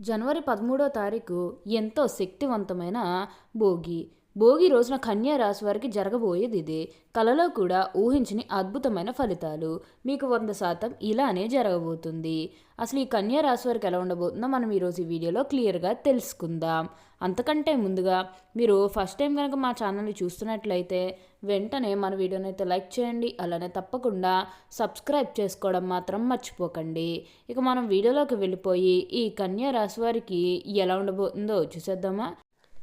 జనవరి పదమూడో తారీఖు ఎంతో శక్తివంతమైన భోగి. భోగి రోజున కన్యా రాశి వారికి జరగబోయేది ఇదే. కలలో కూడా ఊహించని అద్భుతమైన ఫలితాలు. మీకు వంద శాతం ఇలానే జరగబోతుంది. అసలు ఈ కన్యా రాశి వారికి ఎలా ఉండబోతుందో మనం ఈరోజు ఈ వీడియోలో క్లియర్గా తెలుసుకుందాం. అంతకంటే ముందుగా మీరు ఫస్ట్ టైం కనుక మా ఛానల్ని చూస్తున్నట్లయితే వెంటనే మన వీడియోని అయితే లైక్ చేయండి. అలానే తప్పకుండా సబ్స్క్రైబ్ చేసుకోవడం మాత్రం మర్చిపోకండి. ఇక మనం వీడియోలోకి వెళ్ళిపోయి ఈ కన్యా రాశి వారికి ఎలా ఉండబోతుందో చూసేద్దామా?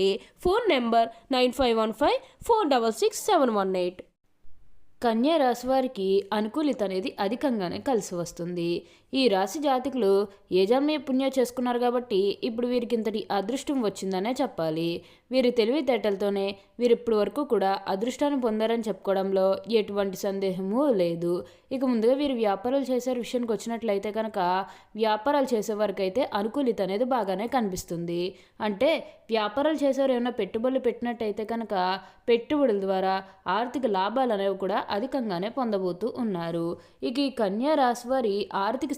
చేయండి. Phone number nine five one five four double six seven one eight. కన్యా రాశి వారికి అనుకూలిత అనేది అధికంగానే కలిసి వస్తుంది. ఈ రాశి జాతకులు ఏ పుణ్యం చేసుకున్నారు కాబట్టి ఇప్పుడు వీరికి ఇంతటి అదృష్టం వచ్చిందనే చెప్పాలి. వీరి తెలివితేటలతోనే వీరు ఇప్పటి వరకు కూడా అదృష్టాన్ని పొందారని చెప్పుకోవడంలో ఎటువంటి సందేహము లేదు. ఇక ముందుగా వీరు వ్యాపారాలు చేసే విషయానికి వచ్చినట్లయితే కనుక వ్యాపారాలు చేసేవారికి అయితే అనుకూలిత అనేది బాగానే కనిపిస్తుంది. అంటే వ్యాపారాలు చేసేవారు ఏమైనా పెట్టుబడులు పెట్టినట్టయితే కనుక పెట్టుబడుల ద్వారా ఆర్థిక లాభాలు అనేవి కూడా అధికంగానే పొందబోతూ ఉన్నారు. ఇక ఈ కన్యా రాశి వారి ఆర్థిక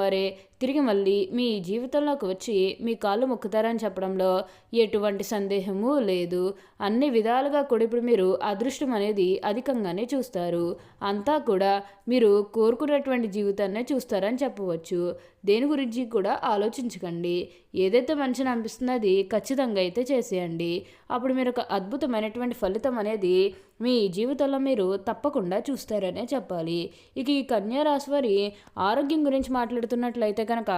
వారే తిరిగి మళ్ళీ మీ జీవితంలోకి వచ్చి మీ కాళ్ళు మొక్కుతారని చెప్పడంలో ఎటువంటి సందేహము లేదు. అన్ని విధాలుగా కూడా ఇప్పుడు మీరు అదృష్టం అనేది అధికంగానే చూస్తారు. అంతా కూడా మీరు కోరుకున్నటువంటి జీవితాన్నే చూస్తారని చెప్పవచ్చు. దేని గురించి కూడా ఆలోచించకండి. ఏదైతే మంచిని అనిపిస్తుందో అది ఖచ్చితంగా అయితే చేసేయండి. అప్పుడు మీరు ఒక అద్భుతమైనటువంటి ఫలితం అనేది మీ జీవితంలో మీరు తప్పకుండా చూస్తారనే చెప్పాలి. ఇక ఈ కన్యా రాశి వారి ఆరోగ్యం గురించి మాట్లాడుతున్నట్లయితే కనుక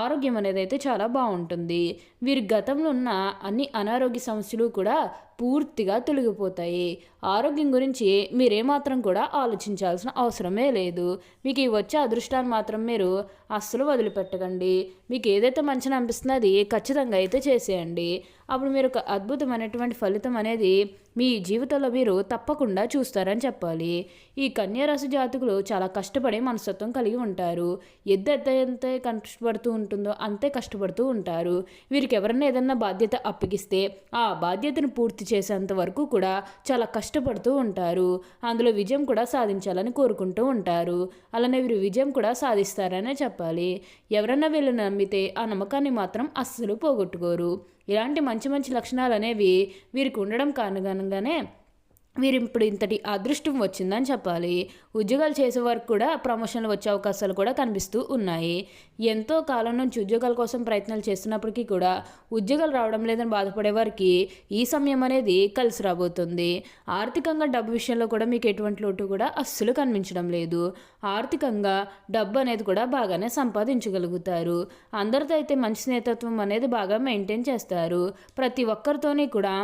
ఆరోగ్యం అనేది అయితే చాలా బాగుంటుంది. వీరి గతంలో ఉన్న అన్ని అనారోగ్య సమస్యలు కూడా పూర్తిగా తొలగిపోతాయి. ఆరోగ్యం గురించి మీరేమాత్రం కూడా ఆలోచించాల్సిన అవసరమే లేదు. మీకు ఈ వచ్చే అదృష్టాన్ని మాత్రం మీరు అస్సలు వదిలిపెట్టకండి. మీకు ఏదైతే మంచిని అనిపిస్తుందో అది ఖచ్చితంగా అయితే చేసేయండి. అప్పుడు మీరు ఒక అద్భుతమైనటువంటి ఫలితం అనేది మీ జీవితంలో మీరు తప్పకుండా చూస్తారని చెప్పాలి. ఈ కన్యారాశి జాతకులు చాలా కష్టపడే మనస్తత్వం కలిగి ఉంటారు. ఎద్దు ఎంత కష్టపడుతూ ఉంటుందో అంతే కష్టపడుతూ ఉంటారు. వీరికి ఎవరైనా ఏదన్నా బాధ్యత అప్పగిస్తే ఆ బాధ్యతను పూర్తి చేసేంత వరకు కూడా చాలా కష్టపడుతూ ఉంటారు. అందులో విజయం కూడా సాధించాలని కోరుకుంటూ ఉంటారు. అలానే వీరు విజయం కూడా సాధిస్తారనే చెప్పాలి. ఎవరన్నా వీళ్ళు నమ్మితే ఆ నమ్మకాన్ని మాత్రం అస్సలు పోగొట్టుకోరు. ఇలాంటి మంచి మంచి లక్షణాలు అనేవి వీరికి ఉండడం అనగానే వీరు ఇప్పుడు ఇంతటి అదృష్టం వచ్చిందని చెప్పాలి. ఉద్యోగాలు చేసే వారికి కూడా ప్రమోషన్లు వచ్చే అవకాశాలు కూడా కనిపిస్తూ ఉన్నాయి. ఎంతో కాలం నుంచి ఉద్యోగాల కోసం ప్రయత్నాలు చేస్తున్నప్పటికీ కూడా ఉద్యోగాలు రావడం లేదని బాధపడే వారికి ఈ సమయం అనేది కలిసి రాబోతుంది. ఆర్థికంగా డబ్బు విషయంలో కూడా మీకు ఎటువంటి లోటు కూడా అస్సలు కనిపించడం లేదు. ఆర్థికంగా డబ్బు అనేది కూడా బాగానే సంపాదించగలుగుతారు. అందరితో అయితే మంచి స్నేహితత్వం అనేది బాగా మెయింటైన్ చేస్తారు. ప్రతి ఒక్కరితోనే కూడా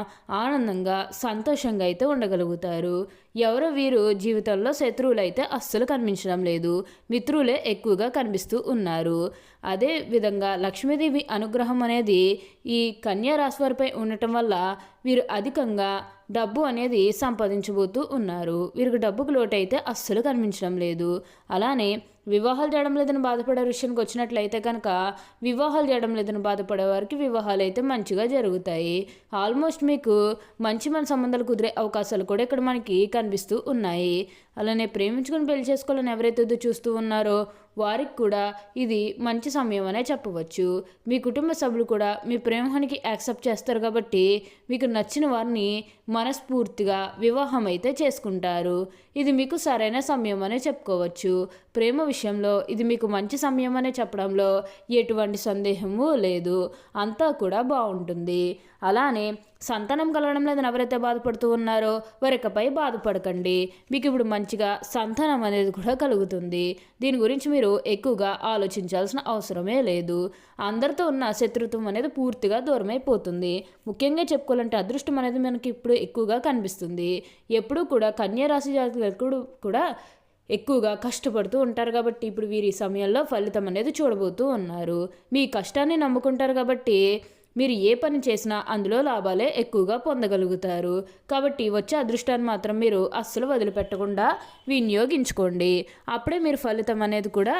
ఆనందంగా సంతోషంగా అయితే ఉండగలుగుతారు. పొందగలుగుతారు ఎవరో వీరు జీవితంలో శత్రువులు అయితే అస్సలు కనిపించడం లేదు. మిత్రులే ఎక్కువగా కనిపిస్తూ ఉన్నారు. అదే విధంగా లక్ష్మీదేవి అనుగ్రహం అనేది ఈ కన్యా రాశి వారిపై ఉండటం వల్ల వీరు అధికంగా డబ్బు అనేది సంపాదించబోతూ ఉన్నారు. వీరికి డబ్బుకు లోటైతే అస్సలు కనిపించడం లేదు. అలానే వివాహాలు చేయడం లేదని బాధపడే విషయానికి వచ్చినట్లయితే కనుక వివాహాలు చేయడం లేదని బాధపడే వారికి వివాహాలు అయితే మంచిగా జరుగుతాయి. ఆల్మోస్ట్ మీకు మంచి మన సంబంధాలు కుదిరే అవకాశాలు కూడా ఇక్కడ మనకి కనిపి కనిపిస్తూ ఉన్నాయి. అలానే ప్రేమించుకొని పెళ్ళి చేసుకోవాలని ఎవరైతే చూస్తూ ఉన్నారో వారికి కూడా ఇది మంచి సమయం అనే చెప్పవచ్చు. మీ కుటుంబ సభ్యులు కూడా మీ ప్రేమానికి యాక్సెప్ట్ చేస్తారు కాబట్టి మీకు నచ్చిన వారిని మనస్ఫూర్తిగా వివాహం అయితే చేసుకుంటారు. ఇది మీకు సరైన సమయం అనే చెప్పుకోవచ్చు. ప్రేమ విషయంలో ఇది మీకు మంచి సమయం అనే చెప్పడంలో ఎటువంటి సందేహము లేదు. అంతా కూడా బాగుంటుంది. అలానే సంతానం కలగడం లేదని ఎవరైతే బాధపడుతూ ఉన్నారో వారికపై బాధపడకండి. మీకు ఇప్పుడు మంచిగా సంతానం అనేది కూడా కలుగుతుంది. దీని గురించి మీరు ఎక్కువగా ఆలోచించాల్సిన అవసరమే లేదు. అందరితో ఉన్న శత్రుత్వం అనేది పూర్తిగా దూరమైపోతుంది. ముఖ్యంగా చెప్పుకోవాలంటే అదృష్టం అనేది మనకి ఇప్పుడు ఎక్కువగా కనిపిస్తుంది. ఎప్పుడూ కూడా కన్యా రాశి జాతకులు కూడా ఎక్కువగా కష్టపడుతూ ఉంటారు కాబట్టి ఇప్పుడు వీరి సమయంలో ఫలితం అనేది చూడబోతూ ఉన్నారు. మీ కష్టాన్ని నమ్ముకుంటారు కాబట్టి మీరు ఏ పని చేసినా అందులో లాభాలే ఎక్కువగా పొందగలుగుతారు. కాబట్టి వచ్చే అదృష్టాన్ని మాత్రం మీరు అస్సలు వదిలిపెట్టకుండా వినియోగించుకోండి. అప్పుడే మీరు ఫలితం అనేది కూడా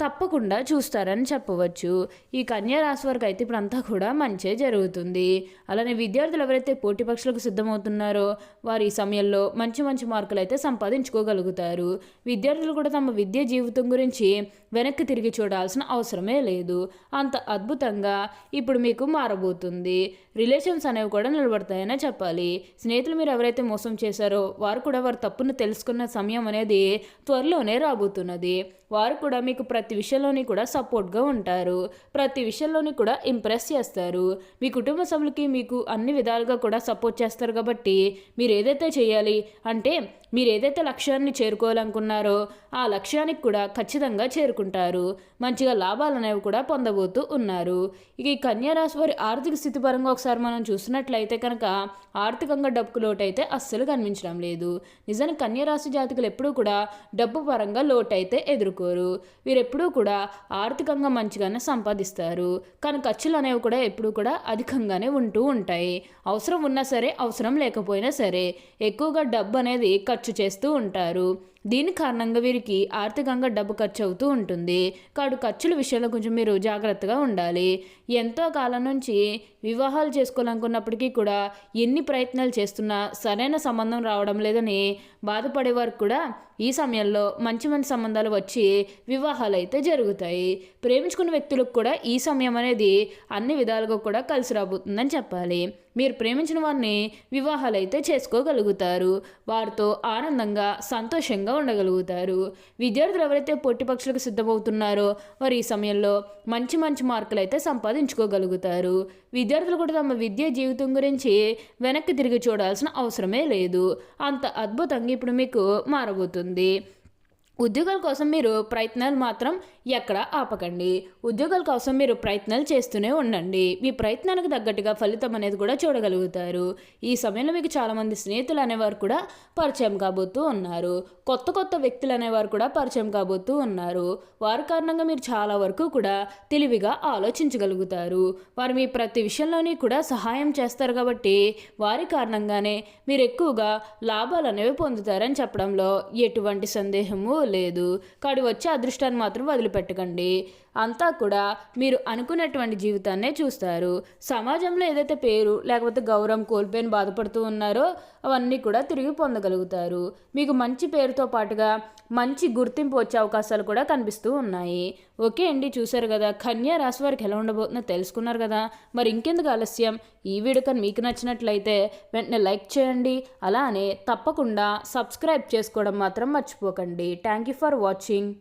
తప్పకుండా చూస్తారని చెప్పవచ్చు. ఈ కన్యా రాశి వారికి అయితే ఇప్పుడు అంతా కూడా మంచే జరుగుతుంది. అలానే విద్యార్థులు ఎవరైతే పోటీ పక్షులకు సిద్ధమవుతున్నారో వారు ఈ సమయంలో మంచి మంచి మార్కులు అయితే సంపాదించుకోగలుగుతారు. విద్యార్థులు కూడా తమ విద్య జీవితం గురించి వెనక్కి తిరిగి చూడాల్సిన అవసరమే లేదు. అంత అద్భుతంగా ఇప్పుడు మీకు మారబోతుంది. రిలేషన్స్ అనేవి కూడా నిలబడతాయనే చెప్పాలి. స్నేహితులు మీరు ఎవరైతే మోసం చేశారో వారు కూడా వారి తప్పును తెలుసుకున్న సమయం అనేది త్వరలోనే రాబోతున్నది. వారు కూడా మీకు ప్రతి విషయంలోని కూడా సపోర్ట్గా ఉంటారు. ప్రతి విషయంలోని కూడా ఇంప్రెస్ చేస్తారు. మీ కుటుంబ సభ్యులకి మీకు అన్ని విధాలుగా కూడా సపోర్ట్ చేస్తారు కాబట్టి మీరు ఏదైతే చేయాలి అంటే మీరు ఏదైతే లక్ష్యాన్ని చేరుకోవాలనుకున్నారో ఆ లక్ష్యానికి కూడా ఖచ్చితంగా చేరుకుంటారు. మంచిగా లాభాలు అనేవి కూడా పొందబోతూ ఉన్నారు. ఇక ఈ కన్యారాశి వారి ఆర్థిక స్థితి పరంగా ఒకసారి మనం చూసినట్లయితే కనుక ఆర్థికంగా డబ్బుకు లోటు అయితే అస్సలు కనిపించడం లేదు. నిజానికి కన్యారాశి జాతకులు ఎప్పుడూ కూడా డబ్బు పరంగా లోటు అయితే ఎదుర్కోరు వీరెప్పుడూ కూడా ఆర్థికంగా మంచిగానే సంపాదిస్తారు. కానీ ఖర్చులు అనేవి కూడా ఎప్పుడూ కూడా అధికంగానే ఉంటూ ఉంటాయి. అవసరం ఉన్నా సరే అవసరం లేకపోయినా సరే ఎక్కువగా డబ్బు అనేది ఖర్చు చేస్తూ ఉంటారు. దీని కారణంగా వీరికి ఆర్థికంగా డబ్బు ఖర్చు అవుతూ ఉంటుంది. కాడు ఖర్చుల విషయంలో కొంచెం మీరు జాగ్రత్తగా ఉండాలి. ఎంతో కాలం నుంచి వివాహాలు చేసుకోవాలనుకున్నప్పటికీ కూడా ఎన్ని ప్రయత్నాలు చేస్తున్నా సరైన సంబంధం రావడం లేదని బాధపడే వారికి కూడా ఈ సమయంలో మంచి మంచి సంబంధాలు వచ్చి వివాహాలు అయితే జరుగుతాయి. ప్రేమించుకున్న వ్యక్తులకు కూడా ఈ సమయం అనేది అన్ని విధాలుగా కూడా కలిసి రాబోతుందని చెప్పాలి. మీరు ప్రేమించిన వారిని వివాహాలు అయితే చేసుకోగలుగుతారు. వారితో ఆనందంగా సంతోషంగా ఉండగలుగుతారు. విద్యార్థులు ఎవరైతే పొట్టి పక్షులకు సిద్ధమవుతున్నారో వారు ఈ సమయంలో మంచి మంచి మార్కులు అయితే సంపాదించుకోగలుగుతారు. విద్యార్థులు కూడా తమ విద్యా జీవితం గురించి వెనక్కి తిరిగి చూడాల్సిన అవసరమే లేదు. అంత అద్భుతంగా ఇప్పుడు మీకు మారబోతుంది. ఉద్యోగాల కోసం మీరు ప్రయత్నాలు మాత్రం ఎక్కడ ఆపకండి. ఉద్యోగాల కోసం మీరు ప్రయత్నాలు చేస్తూనే ఉండండి. మీ ప్రయత్నానికి తగ్గట్టుగా ఫలితం అనేది కూడా చూడగలుగుతారు. ఈ సమయంలో మీకు చాలామంది స్నేహితులు అనేవారు కూడా పరిచయం కాబోతూ ఉన్నారు. కొత్త కొత్త వ్యక్తులు అనేవారు కూడా పరిచయం కాబోతూ ఉన్నారు. వారి కారణంగా మీరు చాలా వరకు కూడా తెలివిగా ఆలోచించగలుగుతారు. వారు మీ ప్రతి విషయంలోని కూడా సహాయం చేస్తారు కాబట్టి వారి కారణంగానే మీరు ఎక్కువగా లాభాలు అనేవి పొందుతారని చెప్పడంలో ఎటువంటి సందేహము లేదు. కాడి వచ్చే అదృష్టాన్ని మాత్రం వదిలి పెట్టకండి అంతా కూడా మీరు అనుకున్నటువంటి జీవితాన్నే చూస్తారు. సమాజంలో ఏదైతే పేరు లేకపోతే గౌరవం కోల్పోయిన బాధపడుతూ ఉన్నారో అవన్నీ కూడా తిరిగి పొందగలుగుతారు. మీకు మంచి పేరుతో పాటుగా మంచి గుర్తింపు వచ్చే అవకాశాలు కూడా కనిపిస్తూ ఉన్నాయి. ఓకే అండి చూశారు కదా కన్యా రాశి వారికి ఎలా ఉండబోతుందో తెలుసుకున్నారు కదా. మరి ఇంకెందుకు ఆలస్యం? ఈ వీడియో కానీ మీకు నచ్చినట్లయితే వెంటనే లైక్ చేయండి. అలానే తప్పకుండా సబ్స్క్రైబ్ చేసుకోవడం మాత్రం మర్చిపోకండి. Thank you for watching.